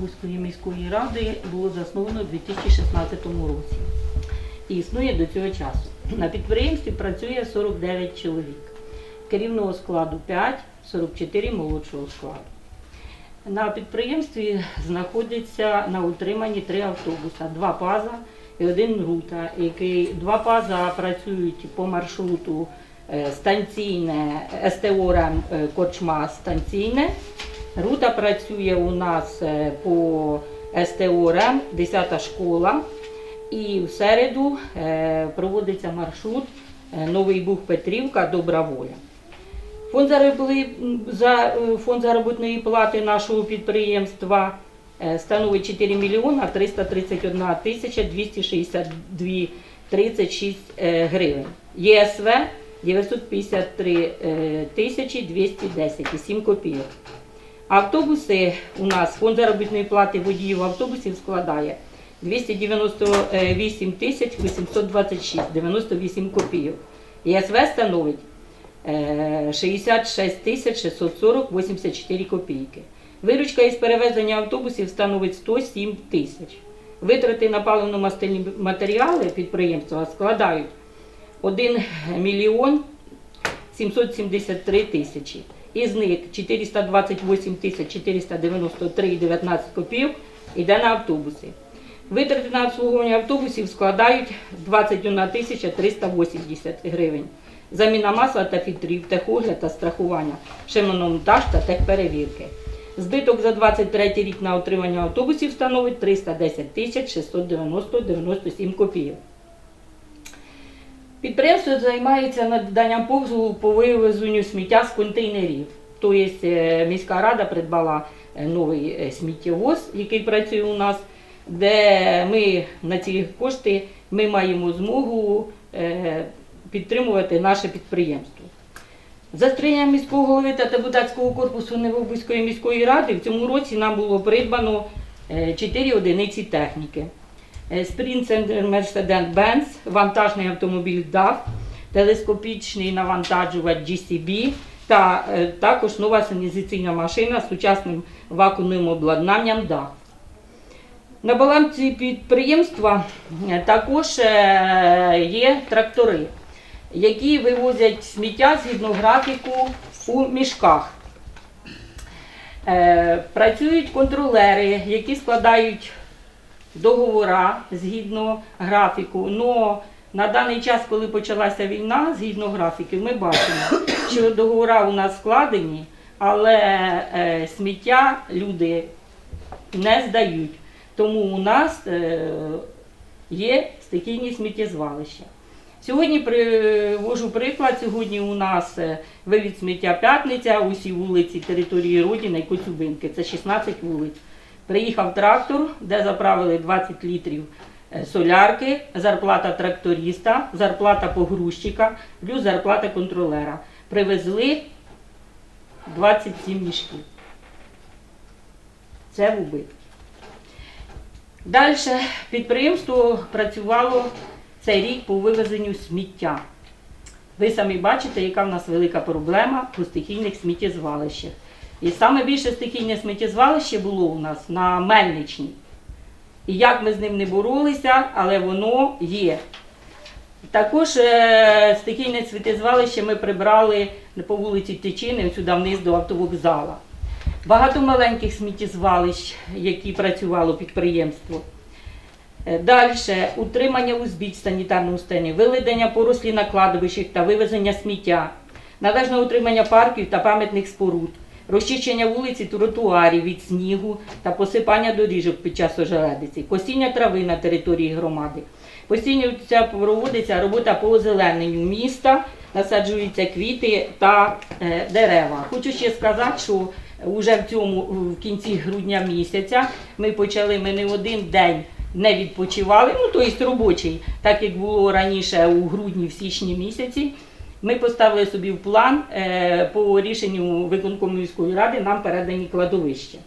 Бузької міської ради було засновано у 2016 році і існує до цього часу. На підприємстві працює 49 чоловік. Керівного складу 5, 44 молодшого складу. На підприємстві знаходяться на утриманні три автобуса, два паза і один рута, який два паза працюють по маршруту е, станційне СТО е, Корчма станційне. Рута працює у нас е, по СТО РЕМ, 10 школа. І в середу е, проводиться маршрут е, Новий Буг Петрівка Добра воля. Фонд, фонд заробітної плати нашого підприємства становить 4 мільйона 331 тисяча 262 36 е, гривень. ЄСВ 953 е, тисячі 210 і 7 копійок. Автобуси у нас фонд заробітної плати водіїв автобусів складає 298 тисяч 826 98 копійок. ЄСВ становить е, 66 тисяч 640 84 копійки. Виручка із перевезення автобусів становить 107 тисяч. Витрати на паливно-мастильні матеріали підприємства складають 1 мільйон 773 тисячі. Із них 428 тисяч 493,19 копійок йде на автобуси. Витрати на обслуговування автобусів складають 21 тисяча 380 гривень. Заміна масла та фільтрів, техогляд та страхування, шиномонтаж та техперевірки. Збиток за 23 рік на отримання автобусів становить 310 тисяч 690 97 копійок. Підприємство займається наданням послуг по вивезенню сміття з контейнерів. Тобто міська рада придбала е, новий е, сміттєвоз, який працює у нас, де ми на ці кошти ми маємо змогу підтримувати наше підприємство. За сприянням міського голови та депутатського корпусу Невобузької міської ради в цьому році нам було придбано 4 одиниці техніки. Спринцер Mercedes-Benz, вантажний автомобіль DAF, телескопічний навантажувач GCB та е, також нова санізаційна машина з сучасним вакуумним обладнанням DAF. На балансі підприємства е, також е, є трактори, які вивозять сміття згідно графіку у мішках. Працюють контролери, які складають договора згідно графіку. Но на даний час, коли почалася війна, згідно графіків, ми бачимо, що договора у нас складені, але е, сміття люди не здають. Тому у нас е, є стихійні сміттєзвалища. Сьогодні привожу приклад. Сьогодні у нас е, вивід сміття п'ятниця, усі вулиці території Родіна і Коцюбинки. Це 16 вулиць. Приїхав трактор, де заправили 20 літрів е, солярки, зарплата тракториста, зарплата погрузчика, плюс зарплата контролера. Привезли 27 мішків. Це в убитку. Далі підприємство працювало цей рік по вивезенню сміття. Ви самі бачите, яка в нас велика проблема по стихійних сміттєзвалищах. І саме більше стихійне сміттєзвалище було у нас на Мельничній. І як ми з ним не боролися, але воно є. Також е, стихійне сміттєзвалище ми прибрали по вулиці Тичини сюди вниз до автовокзала. Багато маленьких сміттєзвалищ, які працювало підприємство. Далі утримання узбіч санітарної стані, виведення порослі на кладовищах та вивезення сміття, належне утримання парків та пам'ятних споруд, розчищення вулиць і тротуарів від снігу та посипання доріжок під час ожеледиці, косіння трави на території громади. Постійно проводиться робота по озелененню міста, насаджуються квіти та е, дерева. Хочу ще сказати, що вже в цьому в кінці грудня місяця ми почали ми не один день не відпочивали, ну тобто робочий, так як було раніше у грудні, в січні місяці. Ми поставили собі в план е, по рішенню виконкому міської ради нам передані кладовища.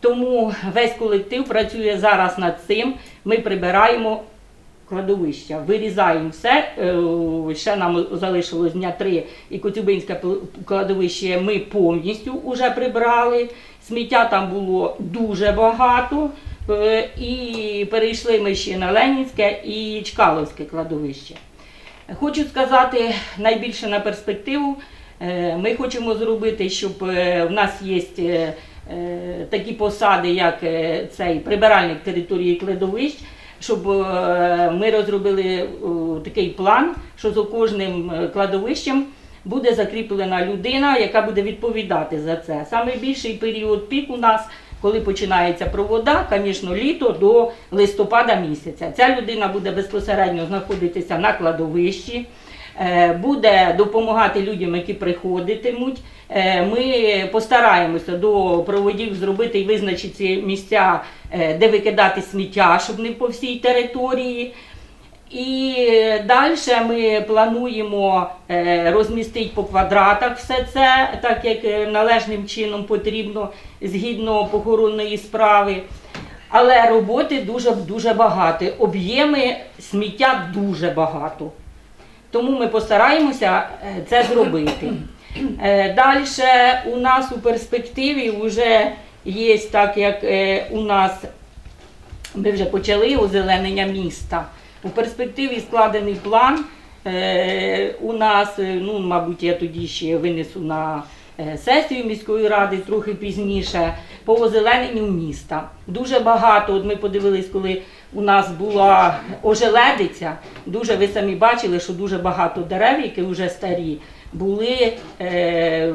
Тому весь колектив працює зараз над цим. Ми прибираємо кладовища, вирізаємо все. Е, Ще нам залишилось дня три, і Коцюбинське кладовище ми повністю вже прибрали. Сміття там було дуже багато. Е, І перейшли ми ще на Ленінське і Чкаловське кладовище. Хочу сказати найбільше на перспективу. Е, Ми хочемо зробити, щоб е, в нас є е, такі посади, як цей прибиральник території кладовищ, щоб ми розробили такий план, що за кожним кладовищем буде закріплена людина, яка буде відповідати за це. Саме більший період пік у нас, коли починається провода, звісно, літо до листопада місяця. Ця людина буде безпосередньо знаходитися на кладовищі. е, Буде допомагати людям, які приходитимуть. Е, Ми постараємося до проводів зробити і визначити місця, е, де викидати сміття, щоб не по всій території. І далі ми плануємо е, розмістити по квадратах все це, так як е, належним чином потрібно згідно похоронної справи. Але роботи дуже дуже багато. Об'єми сміття дуже багато. Тому ми постараємося е, це зробити. Далі у нас у перспективі вже є так, як у нас ми вже почали озеленення міста. У перспективі складений план. Е, у нас, е, ну, мабуть, я тоді ще винесу на е, сесію міської ради трохи пізніше по озелененню міста. Дуже багато. От ми подивились, коли у нас була ожеледиця. Дуже ви самі бачили, що дуже багато дерев, які вже старі, були е,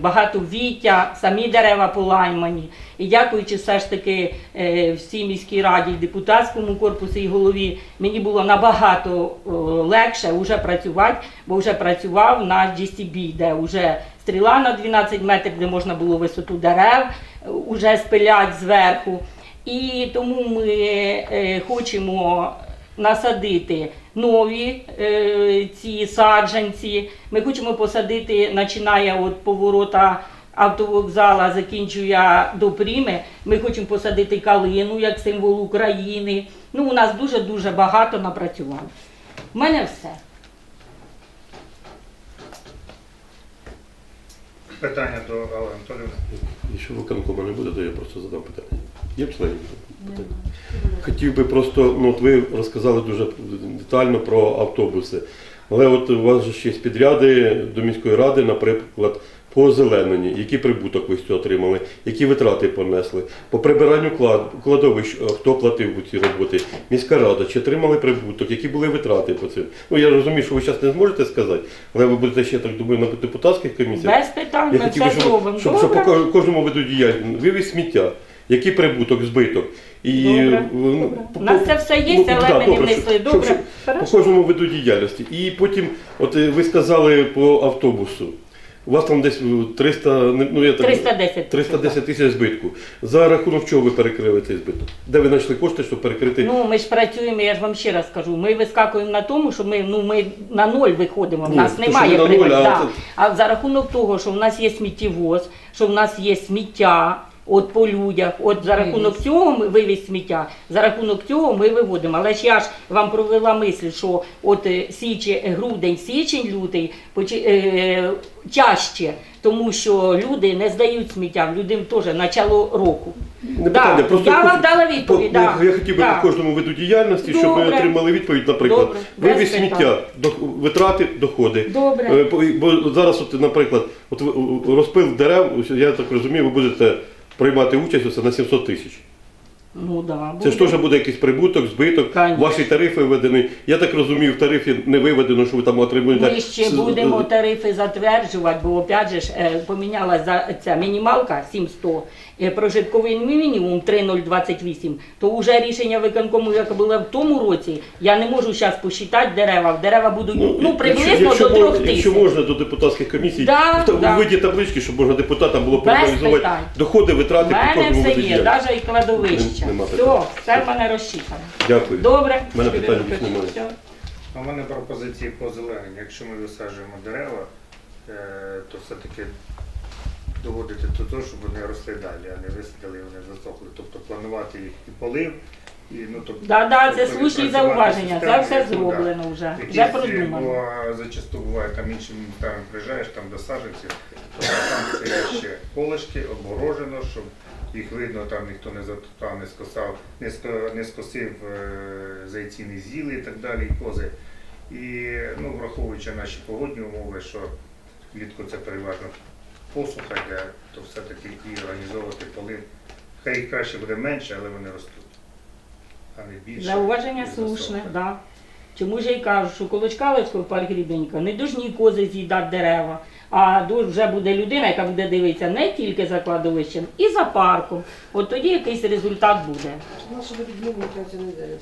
багато віття, самі дерева полаймані. І дякуючи все ж таки е, всій міській раді, депутатському корпусу і голові, мені було набагато о, легше вже працювати, бо вже працював наш GCB, де вже стріла на 12 метрів, де можна було висоту дерев е, уже спилять зверху. І тому ми е, хочемо насадити нові е, ці саджанці. Ми хочемо посадити, починає від поворота автовокзала, закінчує до Пріми. Ми хочемо посадити калину як символ України. Ну, у нас дуже-дуже багато напрацювань. У мене все. Питання до Алли Анатоліївни. Якщо виконкому не буде, то я просто задам питання. Є членів? Хотів би просто, ну от ви розказали дуже детально про автобуси. Але от у вас же ще є підряди до міської ради, наприклад, по озелененні, який прибуток ви з цього отримали, які витрати понесли, по прибиранню клад, кладовищ, е, хто платив у ці роботи, міська рада, чи отримали прибуток, які були витрати по цим. Ну я розумію, що ви зараз не зможете сказати, але ви будете ще так думаю на депутатських комісіях. Без питань Я ми хотів щоб, щоб, щоб по кожному виду діяльності вивіз сміття, який прибуток, збиток. І, Добре, ну, добре. по- У нас це все є, ну, але да, ми не добре, внесли. щоб- Добре, щоб- По кожному виду діяльності. І потім, от е, ви сказали по автобусу. У вас там десь е, 300, не- ну я так, 310. 310 тисяч збитку. За рахунок чого ви перекрили цей збиток? Де ви знайшли кошти, щоб перекрити? Ну, ми ж працюємо, я ж вам ще раз кажу. Ми вискакуємо на тому, що ми, ну, ми на ноль виходимо. В Ні, нас то, немає ви на прибутку. а да. це- А за рахунок того, що в нас є сміттєвоз, що в нас є сміття. От по людях, от за рахунок цього ми вивіз сміття, за рахунок цього ми виводимо. Але ж я ж вам провела мисль, що от е, січе, грудень, січень, лютий е, тяжче, тому що люди не здають сміття, людям теж начало року. Не Да, просто я вам дала відповідь, по- да. Я хотів би Да. по кожному виду діяльності, щоб ви Добре. отримали відповідь, наприклад, Добре, без вивіз питань. сміття, до- витрати, доходи. Добре. Е, по- Бо зараз, от, наприклад, от ви- розпил дерев, я так розумію, ви будете приймати участь на 700 тисяч. Ну да, Це ж теж буде якийсь прибуток, збиток, Конечно. ваші тарифи введені. Я так розумію, в тарифі не виведено, що ви там отримуєте. Ми ще будемо тарифи затверджувати, бо опять же ж е, помінялася ця мінімалка 700, е, прожитковий мінімум 3028, то вже рішення виконкому, яке було в тому році, я не можу зараз посчитати дерева. Дерева будуть ну, приблизно якщо, якщо, до трьох мож- Якщо можна до депутатських комісій, Да, в, да. виді таблички, щоб можна депутатам було проаналізувати доходи, витрати по мене все є, навіть і кладовище. Нема Все, питань. все в мене розчитано. Дякую. Добре? У мене питань більше немає. Все. У мене пропозиції по зелененню. Якщо ми висаджуємо дерева, е, то все-таки доводити до того, щоб вони росли далі, а не висадили і вони засохли. Тобто планувати їх і полив, І, ну, тобто, Да, да, це тобто слушні зауваження, це все зроблено вже, вже продумано. бо зачасту буває там іншим там приїжджаєш там до саженців, то там стоять ще колишки, обгорожено, щоб їх видно, там ніхто не затоптав, не скосав, не, ско- не скосив е, зайці, не з'їли і так далі, і кози. І ну, враховуючи наші погодні умови, що влітку це переважно посуха йде, то все-таки і організовувати поли. Хай їх краще буде менше, але вони ростуть. А не більше. Зауваження і слушне, так. да. Чому ж я й кажу, що коло Чкаловського парк Грібенька не дужні кози з'їдати дерева, а вже буде людина, яка буде дивитися не тільки за кладовищем, і за парком. От тоді якийсь результат буде. Наша відмовника ця неделя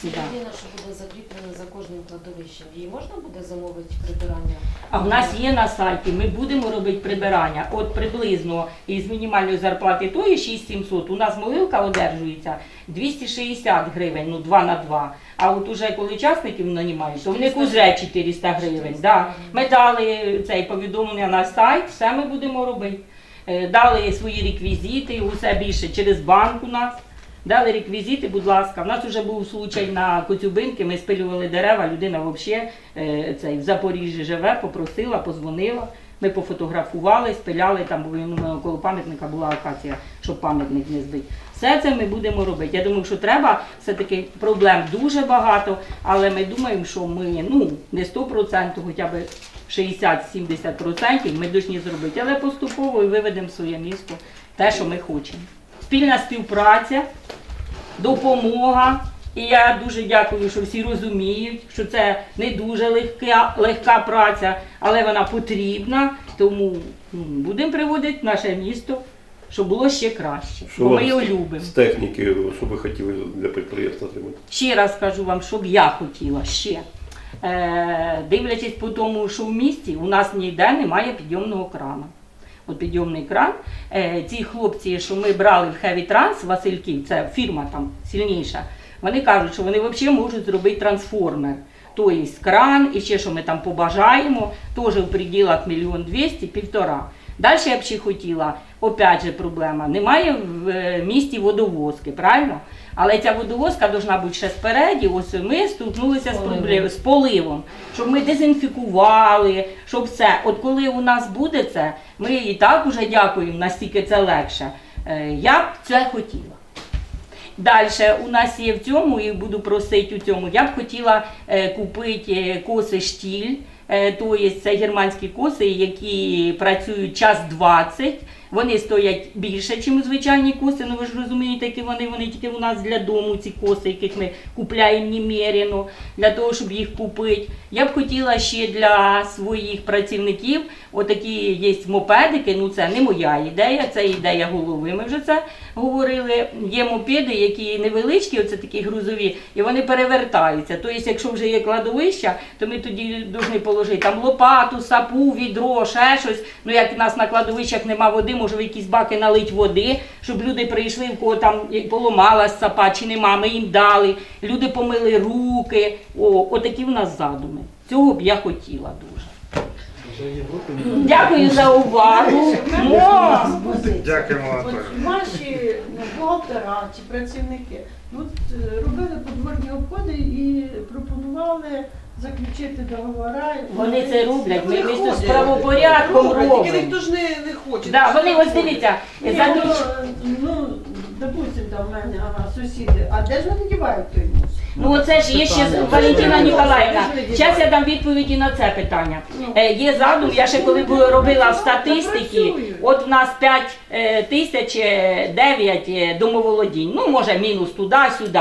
слідиш. Да. Єдине, що буде закріплено за кожним кладовищем, її можна буде замовити прибирання? А в нас є на сайті, ми будемо робити прибирання. От приблизно із мінімальної зарплати тої 6700, у нас могилка одержується 260 гривень, ну 2 на 2. А от уже коли учасників нанімають, то в них уже 400 гривень. Да. Ми дали цей повідомлення на сайт, все ми будемо робити. Е, Дали свої реквізити, усе більше через банк у нас. Дали реквізити, будь ласка. У нас вже був случай на Коцюбинки, ми спилювали дерева, людина взагалі цей, в Запоріжжі живе, попросила, позвонила. Ми пофотографували, спиляли, там бо ну, коло пам'ятника була акація, щоб пам'ятник не збити. Все це ми будемо робити. Я думаю, що треба, все-таки проблем дуже багато, але ми думаємо, що ми ну, не 100%, хоча б 60-70% ми повинні зробити. Але поступово і виведемо своє місто те, що ми хочемо. Спільна співпраця, допомога. І я дуже дякую, що всі розуміють, що це не дуже легка, легка праця, але вона потрібна. Тому будемо приводити наше місто, щоб було ще краще. Що бо ми його любимо. З техніки, що ви хотіли для підприємства отримати? Ще раз кажу вам, що б я хотіла ще. Е, дивлячись по тому, що в місті у нас ніде немає підйомного крана. От підйомний кран. Е, ці хлопці, що ми брали в Heavy Trans, Васильків, це фірма там сильніша, вони кажуть, що вони взагалі можуть зробити трансформер. Тобто кран і ще що ми там побажаємо, теж в приділах мільйон двісті, півтора. Далі я б ще хотіла, опять же проблема, немає в е, місті водовозки, правильно? Але ця водовозка повинна бути ще спереді. Ось ми столкнулися з з поливом, щоб ми дезінфікували, щоб це. От коли у нас буде це, ми і так уже дякуємо, настільки це легше. Е, Я б це хотіла. Далі у нас є в цьому, і буду просити у цьому. Я б хотіла е, купити е, коси штіль, е, тобто це германські коси, які працюють час 20. Вони стоять більше, ніж звичайні коси. Ну ви ж розумієте, які вони, вони тільки у нас для дому, ці коси, яких ми купляємо немерено, для того, щоб їх купити. Я б хотіла ще для своїх працівників отакі є мопедики. Ну це не моя ідея, це ідея голови. Ми вже це говорили. Є мопеди, які невеличкі, оце такі грузові, і вони перевертаються. Тобто, якщо вже є кладовища, то ми тоді повинні положити там лопату, сапу, відро, ще щось. Ну як в нас на кладовищах нема води, може в якісь баки налить води, щоб люди прийшли, в кого там і поламалась сапа чи нема, ми їм дали. Люди помили руки. О, отакі в нас задуми. Цього б я хотіла дуже. Дякую за увагу. Ну, Дякуємо, От наші ну, бухгалтера чи працівники ну, от, е, робили подворні обходи і пропонували заключити договори. Вони це роблять. Ми місто з правопорядком Роблять, робимо. Тільки ніхто ж не, не хоче. Да, вони не ось дивіться, Ні, за ну, ну, допустим, там в мене ага, сусіди, а де ж вони дівають той мусор? Ну оце ж є ще Валентина Ніколаївна. Зараз я дам відповіді на це питання. Е, є задум, я ще коли була робила в статистиці, от в нас 5 е, тисяч е, 9 е, домоволодінь, ну може мінус туди-сюди.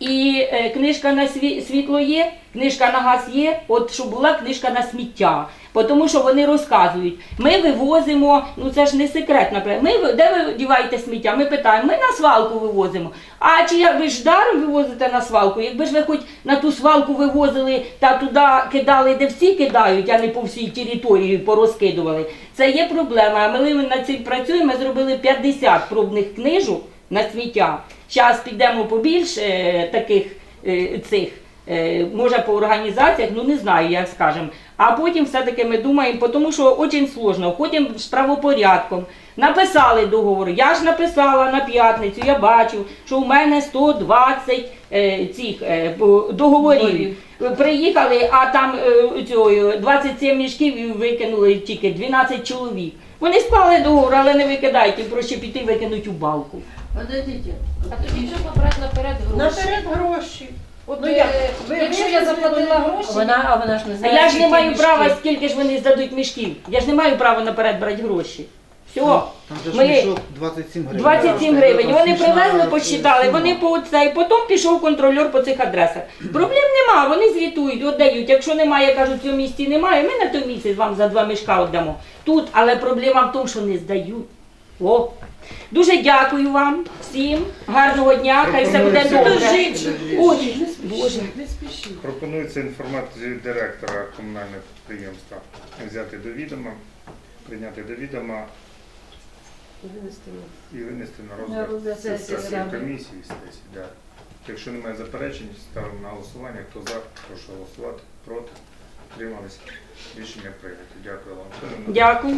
І е, книжка на сві- світло є, книжка на газ є, от щоб була книжка на сміття. Тому що вони розказують, ми вивозимо, ну це ж не секрет, наприклад. Ми де ви діваєте сміття? Ми питаємо, ми на свалку вивозимо. А чи як ви ж даром вивозите на свалку? Якби ж ви хоч на ту свалку вивозили та туди кидали, де всі кидають, а не по всій території порозкидували. Це є проблема. А ми над цим працюємо. Ми зробили 50 пробних книжок на сміття. Зараз підемо побільше таких е, цих. Е, Може по організаціях, ну не знаю, як скажемо. А потім все-таки ми думаємо, тому що дуже сложно. Ходимо з правопорядком, Написали договор. Я ж написала на п'ятницю, я бачу, що у мене 120 е, цих е, договорів. Приїхали, а там е, цього, 27 мішків і викинули тільки 12 чоловік. Вони склали договор, але не викидайте, проще піти викинуть у балку. А тоді вже брати наперед гроші. Наперед гроші. От, Ну, е, як? Ви якщо я заплатила гроші, Вона, а вона ж не А знає. я ж не скільки маю мішків. права, скільки ж вони здадуть мішків. Я ж не маю права наперед брати гроші. Все. Там же ж Ми- мішок 27 гривень. 27 гривень. Вони привезли, посчитали, вони по цей. Потім пішов контролер по цих адресах. Проблем нема, вони звітують, віддають. Якщо немає, кажуть, в цьому місці немає, ми на той місяць вам за два мішка віддамо. Тут, але проблема в тому, що не здають. О. Дуже дякую вам всім. Гарного дня, хай все буде добре. Ой, не Боже. Пропонується інформацію директора комунального підприємства взяти до відома, прийняти до відома і винести на На розгляд розгляд сесії комісії. сесії, да. Якщо немає заперечень, ставимо на голосування. Хто за, прошу голосувати. Проти. Трималися. Рішення прийнято. Дякую вам. Дякую.